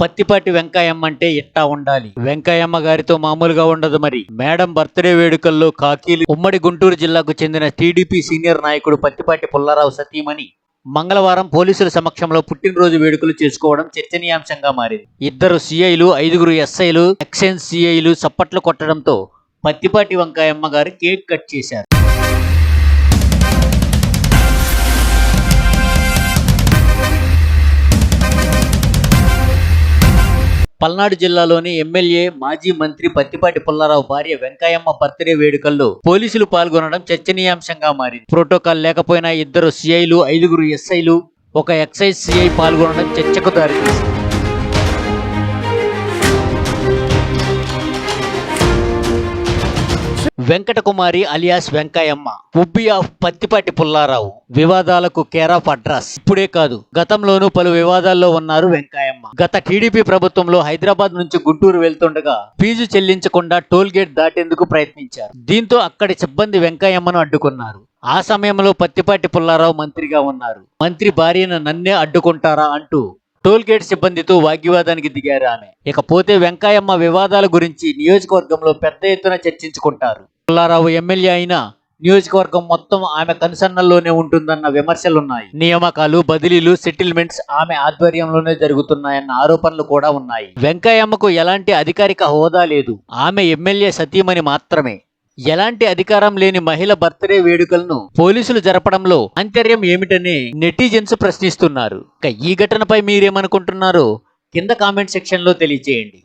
పత్తిపాటి వెంకయ్యమ్మ అంటే ఇట్టా ఉండాలి. వెంకయ్యమ్మ గారితో మామూలుగా ఉండదు మరి. మేడం బర్త్డే వేడుకల్లో కాకీలు ఉమ్మడి గుంటూరు జిల్లాకు చెందిన టీడీపీ సీనియర్ నాయకుడు పత్తిపాటి పుల్లారావు సతీమణి మంగళవారం పోలీసుల సమక్షంలో పుట్టినరోజు వేడుకలు చేసుకోవడం చర్చనీయాంశంగా మారింది. ఇద్దరు సీఐలు ఐదుగురు ఎస్ఐలు ఎక్సైజ్ సిఐలు చప్పట్లు కొట్టడంతో పత్తిపాటి వెంకయ్యమ్మ గారు కేక్ కట్ చేశారు. పల్నాడు జిల్లాలోని ఎమ్మెల్యే మాజీ మంత్రి పత్తిపాటి పుల్లారావు భార్య వెంకయ్యమ్మ బర్త్డే వేడుకల్లో పోలీసులు పాల్గొనడం చర్చనీయాంశంగా మారింది. ప్రోటోకాల్ లేకపోయినా ఇద్దరు సిఐలు ఐదుగురు ఎస్ఐలు ఒక ఎక్సైజ్ సిఐ పాల్గొనడం చర్చకు దారితీసింది. వెంకటకుమారి అలియాస్ వెంకయ్యమ్మ ఉబ్బి ఆఫ్ పత్తిపాటి పుల్లారావు వివాదాలకు కేర్ ఆఫ్ అడ్రస్. ఇప్పుడే కాదు గతంలోనూ పలు వివాదాల్లో ఉన్నారు వెంకయ్యమ్మ. గత టీడీపీ ప్రభుత్వంలో హైదరాబాద్ నుంచి గుంటూరు వెళ్తుండగా ఫీజు చెల్లించకుండా టోల్ గేట్ దాటేందుకు ప్రయత్నించారు. దీంతో అక్కడి సిబ్బంది వెంకయ్యమ్మను అడ్డుకున్నారు. ఆ సమయంలో పత్తిపాటి పుల్లారావు మంత్రిగా ఉన్నారు. మంత్రి భార్యను నన్నే అడ్డుకుంటారా అంటూ టోల్ గేట్ సిబ్బందితో వాగ్వివాదానికి దిగారు ఆమె. ఇకపోతే వెంకయ్యమ్మ వివాదాల గురించి నియోజకవర్గంలో పెద్ద ఎత్తున చర్చించుకుంటారు. పుల్లారావు ఎమ్మెల్యే అయినా నియోజకవర్గం మొత్తం ఆమె కనుసన్నల్లోనే ఉంటుందన్న విమర్శలున్నాయి. నియామకాలు బదిలీలు సెటిల్మెంట్స్ ఆమె ఆధ్వర్యంలోనే జరుగుతున్నాయన్న ఆరోపణలు కూడా ఉన్నాయి. వెంకయ్యమ్మకు ఎలాంటి అధికారిక హోదా లేదు. ఆమె ఎమ్మెల్యే సతీమణి మాత్రమే. ఎలాంటి అధికారం లేని మహిళ బర్త్డే వేడుకలను పోలీసులు జరపడంలో ఆంతర్యం ఏమిటని నెటిజన్స్ ప్రశ్నిస్తున్నారు. ఇక ఈ ఘటనపై మీరేమనుకుంటున్నారో కింద కామెంట్ సెక్షన్లో తెలియజేయండి